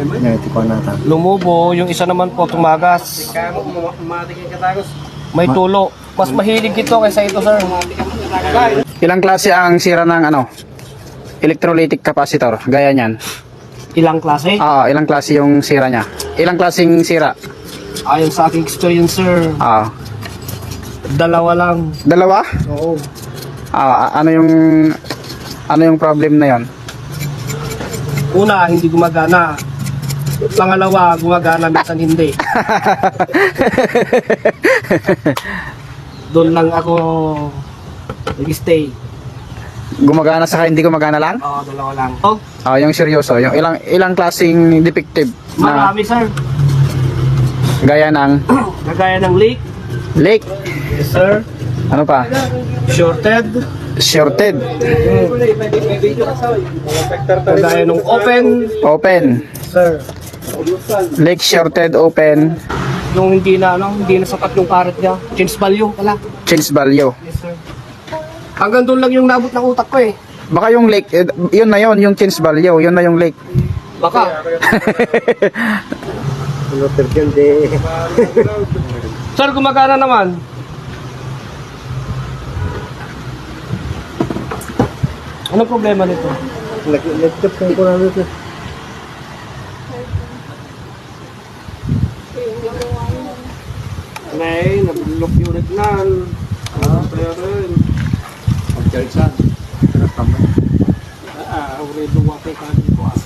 Yan, tipo nata. Lumubo, yung isa naman po tumagas. May tulo. Mas mahilig ito kaysa ito, sir. Ilang klase ang sira ng ano? Electrolytic capacitor, gaya niyan. Ilang klase? Ah, ilang klase yung sira niya? Ilang klaseng sira? Ayon sa aking experience, sir, Ah, dalawa lang. dalawa? Oo. Ah, ano yung ano yung problem na 'yon? Una, hindi gumagana. Pangalawa, gumagana, minsan hindi. Doon lang ako nag-stay. Gumagana sa hindi gumagana lang? Oo, dalawa lang. Oh, Ah, yung seryoso, yung ilang ilang klaseng defective na marami, sir. gaya ng Kagaya ng leak. leak, Yes, sir. ano pa? Shorted. Shorted, Kagaya ng open. open, Sir. leak, shorted, open, Yung hindi na, ano, hindi na sapat yung karat niya. Change value pala. change value. Yes, sir. Hanggang doon lang yung nabot ng utak ko eh. Baka yung leak, eh, yun na yun, yung change value, yun na yung leak. Baka. Sir, gumagana naman. Anong problema nito? Nag-tip ko na dito. May, nabulok yung regnan. Ah, kaya rin. Ah, uri duwate ka dito ah.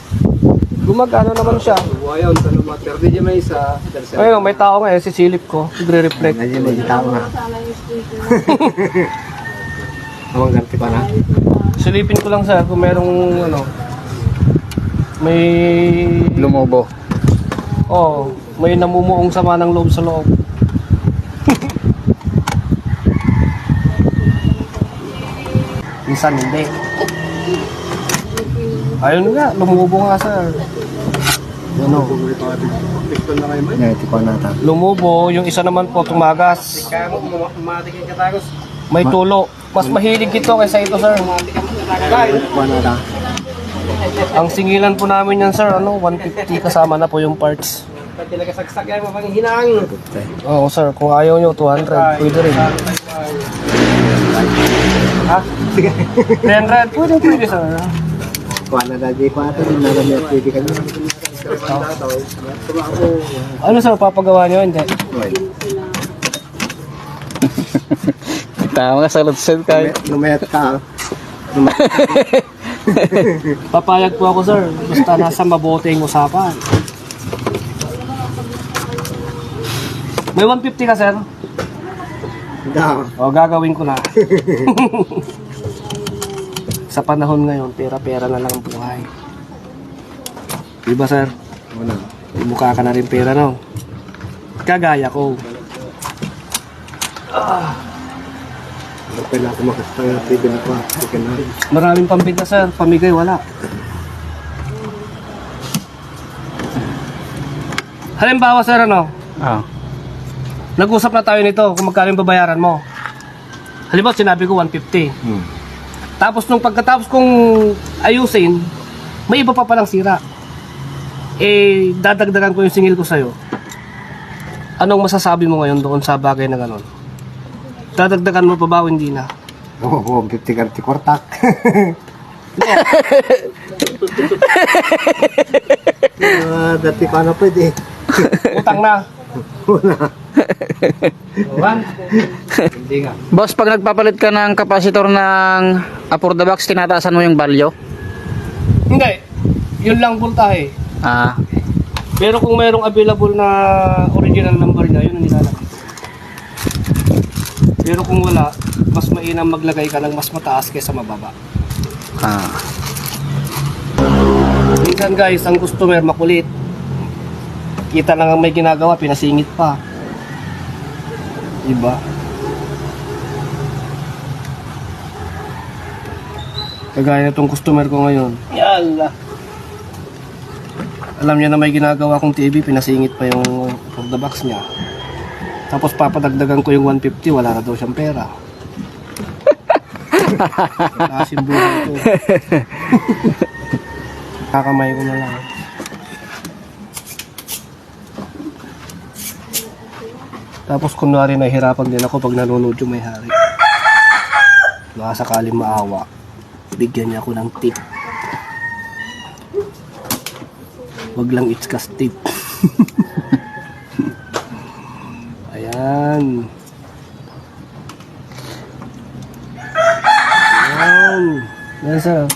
Gumagana naman siya. Ayaw, sa lumat. Pero di may isa. Ayun, may tao ngayon, sisilip ko. Nagre-reflect. Medyo may tao na. Awang ganti pa na. Silipin ko lang sir kung merong ano, may Lumobo. oh, may namumuong sama ng loob sa loob. Minsan hindi. Ayun nga, lumubo nga sir. Ano? Pistol na kayo man. Tipo nata. Lumubo, yung isa naman po tumagas. May tulo. Mas mahilig ito kaysa ito sir. Ang singilan po namin yan sir, ano, 150 kasama na po yung parts. Pag kinakasagsak yan, mapang hinang. Oo sir, kung ayaw nyo 200, pwede rin. Ha? 300? Pwede, pwede sir. Kuha na dadi ko ato. Hindi na niya pwede ka nyo. Ano sir, papagawa nyo? Hindi. Tama ka sa lutsen ka. Lumayat ka. Papayag po ako sir, basta nasa mabuting usapan. May 150 ka sir? Daw. O, gagawin ko na. Sa panahon ngayon, pera-pera na lang ang buhay. Diba sir? Wala. Mukha ka na rin pera, no? Kagaya ko. Ano pala ako TV na pa. Maraming pambinta, sir. Pamigay, wala. Halimbawa, sir, ano? Ah. Nag-usap na tayo nito kung magkano yung babayaran mo. Halimbawa, sinabi ko 150. Hmm. Tapos nung pagkatapos kong ayusin, may iba pa palang sira. Eh, dadagdagan ko yung singil ko sa'yo. Anong masasabi mo ngayon doon sa bagay na ganon? Dadagdagan mo pa ba o hindi na? Oo, oh, 50 karti kortak. Ah, dati pa na pwede. Utang na. Wala. Hindi nga. Boss, pag nagpapalit ka ng capacitor ng Apor the Box, tinataasan mo yung value? Hindi. Yun lang voltahe. Ah. Pero kung mayroong available na original number niya, yun ang nilalagay. Pero kung wala, mas mainam maglagay ka ng mas mataas kaysa mababa. Ah. Minsan guys, ang customer makulit. Kita lang ang may ginagawa, pinasingit pa. Diba? Kagaya na itong customer ko ngayon. Yala! Alam niya na may ginagawa kong TV, pinasingit pa yung for the box niya. Tapos papadagdagan ko yung 150, wala na daw siyang pera. Yung buhay ko. Kakamay ko na lang. Tapos kunwari nahihirapan din ako pag nanonood yung may hari. Baka sakaling maawa, bigyan niya ako ng tip. Wag lang itskas tip. Ayan. Ayan. Ayan.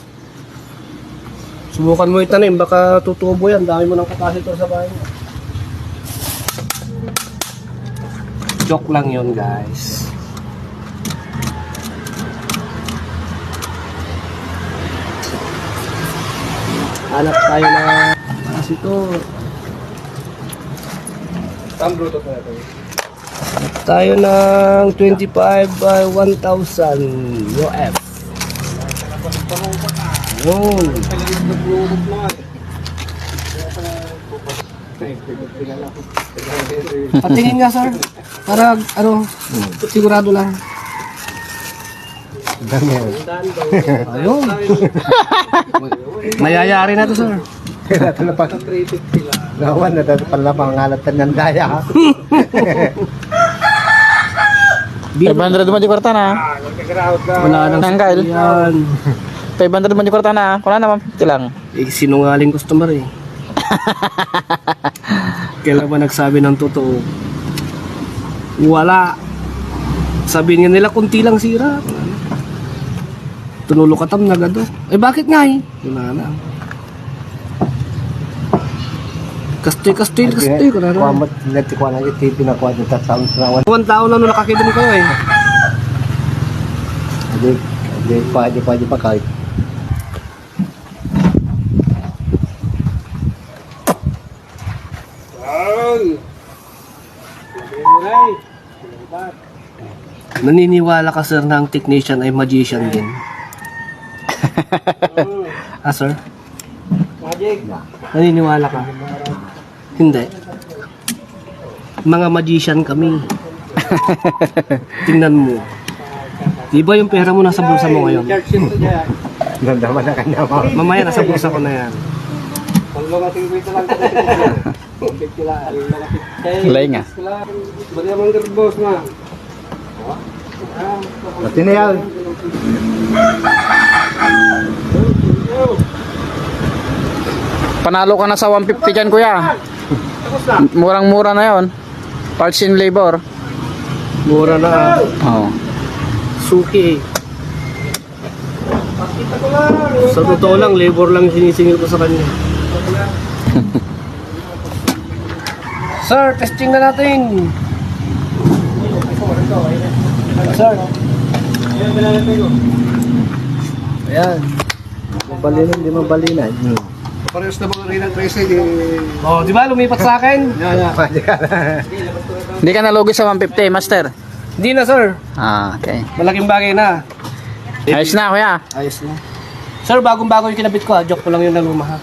Subukan mo itanim, baka tutubo yan. Dami mo ng kapasitor sa bahay mo. Joke lang yon guys. Hanap tayo na kapasitor. Saan Bluetooth na ito? Tayo ng 25 by 1,000 UF. Yun. Patingin nga sir. Para ano, sigurado lang. Dami. Ayun. Mayayari na to sir. Kaya ito na pa. Nawan na dito pala pangalatan ng daya. 500 mo di kwarta na. Wala nang Tanggal. yan. 500 mo di kwarta na. Wala naman 50 lang. Eh, sinungaling customer eh. Kailan ba nagsabi ng totoo? Wala. Sabi nga nila, kunti lang sira. Tunulo katam na gado. Eh bakit nga eh? Wala na. Kastoy, kastoy, kastoy. Wala na. Kuwamat, neti ko na yung TV na kuwa dito sa unsrawan. One taon na nung nakakidim kayo eh. Hindi, hindi pa, hindi pa, hindi pa kahit. Naniniwala ka sir na ang technician ay magician din. ah sir? Magic. Naniniwala ka? Hindi. Mga magician kami. Tingnan mo. Di ba yung pera mo nasa bulsa mo ngayon? Nandaman na kanya mo. Mamaya nasa bulsa ko na yan. Lay nga. Pati na yan. Panalo ka na sa 150 dyan kuya. Murang-mura na yon. Parts in labor. Mura na. Oo. Suki eh. Sa totoo lang, labor lang sinisingil ko sa kanya. Sir, testing na natin. Sir. Ayan. Mabalinan, hindi mabalinan. Hmm. Parehas na mga rin ang 13 eh. Oh, di ba lumipat sa akin? Ka na. Hindi ka nalugi sa 150, master. Hindi na sir. Ah, okay. Malaking bagay na. Ayos na kuya. Ayos na. Sir, bagong bago yung kinabit ko ha. Joke ko lang yung naluma ha.